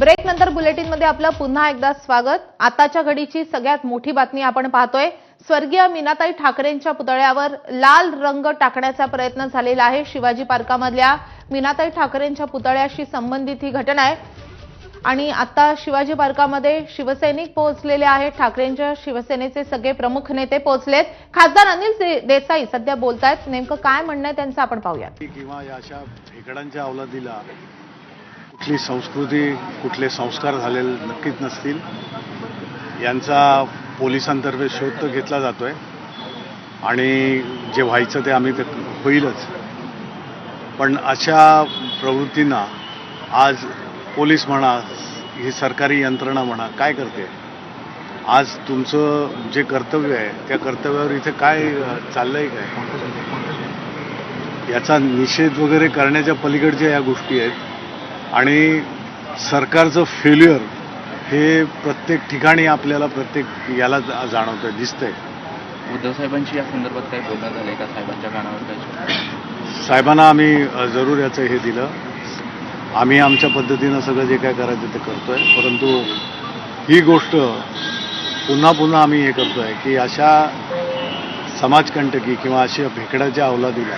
Break नंतर बुलेटिनमध्ये आपलं पुन्हा एकदा स्वागत. आताच्या घडीची सगळ्यात मोठी बातमी आपण पाहतोय. स्वर्गीय मीनाताई ठाकरेंच्या पुतळ्यावर लाल रंग टाकण्याचा प्रयत्न झालेला आहे शिवाजी पार्कामधल्या मीनाताई ठाकरेंच्या पुतळ्याशी संबंधित ही घटना आहे. आणि आता शिवाजी पार्कामध्ये शिवसैनिक पोहोचलेले आहेत. ठाकरेंच्या शिवसेनेचे सगळे प्रमुख नेते पोहोचलेत. खासदार अनिल देसाई सध्या बोलतायत. नेमकं काय म्हणणं आहे त्यांचं आपण पाहूयात. किंवा या अशा अवलादीला कुठली संस्कृती कुठले संस्कार झालेले नक्कीच नसतील. यांचा पोलिसांतर्फे शोध तर घेतला जातो आहे आणि जे व्हायचं ते आम्ही ते होईलच. पण अशा प्रवृत्तींना आज पोलीस म्हणा ही सरकारी यंत्रणा म्हणा काय करते? आज तुमचं जे कर्तव्य आहे त्या कर्तव्यावर इथे काय चाललं आहे काय? याचा निषेध वगैरे करण्याच्या पलीकडच्या या गोष्टी आहेत. आणि सरकारचं फेल्युअर हे प्रत्येक ठिकाणी आपल्याला प्रत्येक याला जा- जाणवतंय दिसतंय. उद्धव साहेबांशी या संदर्भात काही बोलणं झालंय का? साहेबांच्या कानावर काही साहेबांना आम्ही जरूर याचं हे दिलं. आम्ही आमच्या पद्धतीनं सगळं जे काय करायचं ते करतोय. परंतु ही गोष्ट पुन्हा पुन्हा आम्ही हे करतोय की अशा समाजकंटकी किंवा अशा भेकडाच्या अवलादीला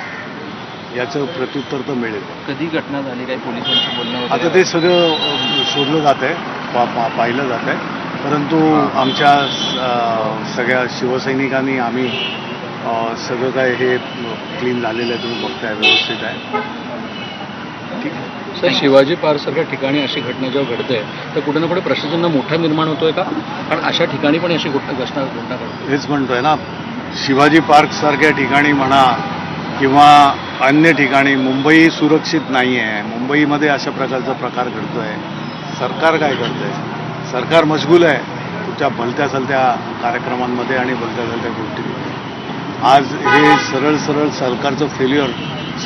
याचं प्रत्युत्तर तर मिळेल. कधी घटना झाली? काही पोलिसांशी बोलणं आता ते सगळं शोधलं जात आहे. पाहिलं जात आहे. परंतु आमच्या सगळ्या शिवसैनिकांनी आम्ही सगळं काय हे क्लीन झालेलं आहे तुम्ही बघताय व्यवस्थित आहे. ठीक आहे. सर शिवाजी पार्कसारख्या ठिकाणी अशी घटना जेव्हा घडते तर कुठे ना कुठे प्रशासनाला मोठा निर्माण होतोय का? कारण अशा ठिकाणी पण अशी घटना घटना घटना घडते. हेच म्हणतोय ना शिवाजी पार्क सारख्या ठिकाणी म्हणा किंवा अन्य ठिकाणी मुंबई सुरक्षित नाही आहे मुंबईमध्ये अशा प्रकारचा प्रकार घडतो आहे सरकार काय करतंय? सरकार मशगूल आहे. तुमच्या भलत्या सलत्या कार्यक्रमांमध्ये आणि भलत्या सलत्या गोष्टींमध्ये. आज हे सरळ सरळ सरकारचं फेल्युअर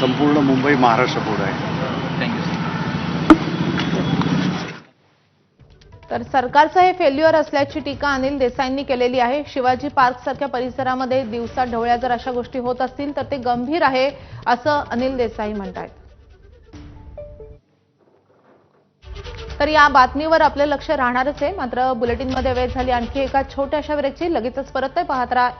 संपूर्ण मुंबई महाराष्ट्र आहे थँक्यू सर तर सरकारचं हे फेल्युअर असल्याची टीका अनिल देसाईंनी केलेली आहे. शिवाजी पार्क सारख्या परिसरामध्ये दिवसा ढवळ्या जर अशा गोष्टी होत असतील तर ते गंभीर आहे असं अनिल देसाई म्हणतात तर या बातमीवर आपलं लक्ष राहणारच आहे. मात्र बुलेटिनमध्ये वेळ झाली आणखी एका छोट्याशा ब्रेकची लगेचच परत पाहत राहा.